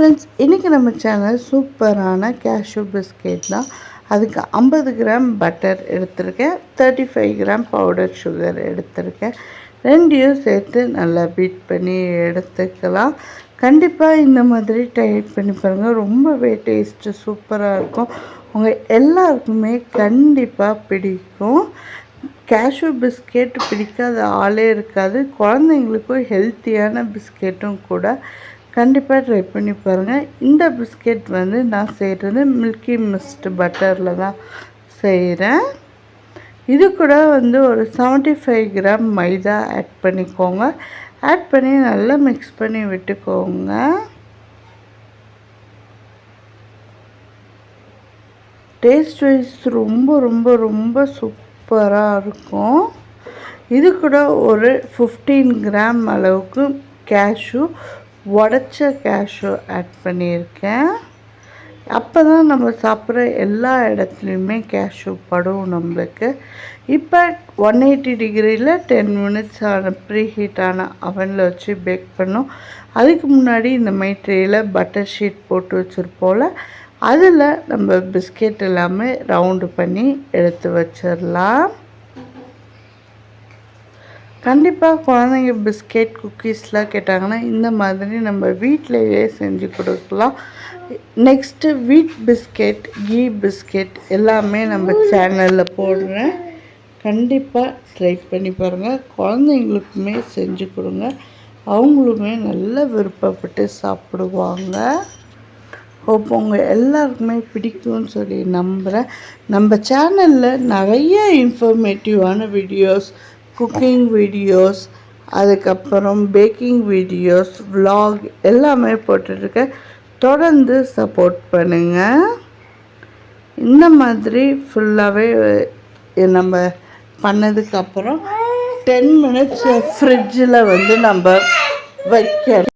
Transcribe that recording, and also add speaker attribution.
Speaker 1: Friends இன்றைக்கி நம்ம channel சூப்பரான கேஷ்யூ பிஸ்கெட் தான். அதுக்கு ஐம்பது கிராம் பட்டர் எடுத்திருக்கேன் thirty five gram powder sugar எடுத்திருக்கேன். ரெண்டையும் சேர்த்து நல்லா பீட் பண்ணி எடுத்துக்கலாம். கண்டிப்பாக இந்த மாதிரி ட்ரை பண்ணி பாருங்கள் ரொம்பவே டேஸ்ட்டு சூப்பராக இருக்கும். உங்கள் எல்லாருக்குமே கண்டிப்பாக பிடிக்கும். கேஷ்யூ பிஸ்கெட் பிடிக்காத ஆளே இருக்காது. குழந்தைங்களுக்கும் ஹெல்த்தியான பிஸ்கெட்டும் கூட கண்டிப்பாக ட்ரை பண்ணி பாருங்கள் இந்த பிஸ்கெட் வந்து நான் செய்கிறது மில்கி மிஸ்ட் பட்டரில் தான் செய்கிறேன் இது கூட வந்து ஒரு செவன்ட்டி ஃபைவ் கிராம் மைதா ஆட் பண்ணிக்கோங்க. ஆட் பண்ணி நல்லா மிக்ஸ் பண்ணி விட்டுக்கோங்க. டேஸ்ட் வைஸ் ரொம்ப ரொம்ப ரொம்ப சூப்பராக இருக்கும். இது கூட ஒரு ஃபிஃப்டீன் கிராம் அளவுக்கு கேஷ்யூ உடச்ச கேஷ்யூ ஆட் பண்ணியிருக்கேன். அப்போ தான் நம்ம சாப்பிட்ற எல்லா இடத்துலையுமே கேஷ்யூ படும் நம்மளுக்கு. இப்போ ஒன் எயிட்டி டிகிரியில் டென் மினிட்ஸ் ஆன ப்ரீ ஹீட்டான அவனில் வச்சு பேக் பண்ணோம். அதுக்கு முன்னாடி இந்த மாதிரி ட்ரேயில் பட்டர் ஷீட் போட்டு வச்சுருப்போல அதில் நம்ம பிஸ்கெட் எல்லாமே ரவுண்டு பண்ணி எடுத்து வச்சிடலாம். கண்டிப்பாக குழந்தைங்க பிஸ்கெட் குக்கீஸ்லாம் கேட்டாங்கன்னா இந்த மாதிரி நம்ம வீட்டிலையே செஞ்சு கொடுக்கலாம். நெக்ஸ்ட்டு வீட் பிஸ்கெட் கீ பிஸ்கெட் எல்லாமே நம்ம சேனலில் போடுறேன். கண்டிப்பாக ட்ரை பண்ணி பாருங்கள் குழந்தைங்களுக்குமே செஞ்சு கொடுங்க. அவங்களுமே நல்ல விருப்பப்பட்டு சாப்பிடுவாங்க. ஹோப் உங்கள் எல்லாருக்குமே பிடிக்கும்னு சொல்லி நம்புகிறேன் நம்ம சேனலில் நிறைய இன்ஃபர்மேட்டிவான வீடியோஸ் குக்கிங் வீடியோஸ் அதுக்கப்புறம் பேக்கிங் வீடியோஸ் விலாக் எல்லாமே போட்டுட்ருக்கேன் தொடர்ந்து சப்போர்ட் பண்ணுங்கள் இந்த மாதிரி ஃபுல்லாகவே நம்ம பண்ணதுக்கப்புறம் டென் மினிட்ஸ் ஃப்ரிட்ஜில் வந்து நம்ம வைக்கணும்.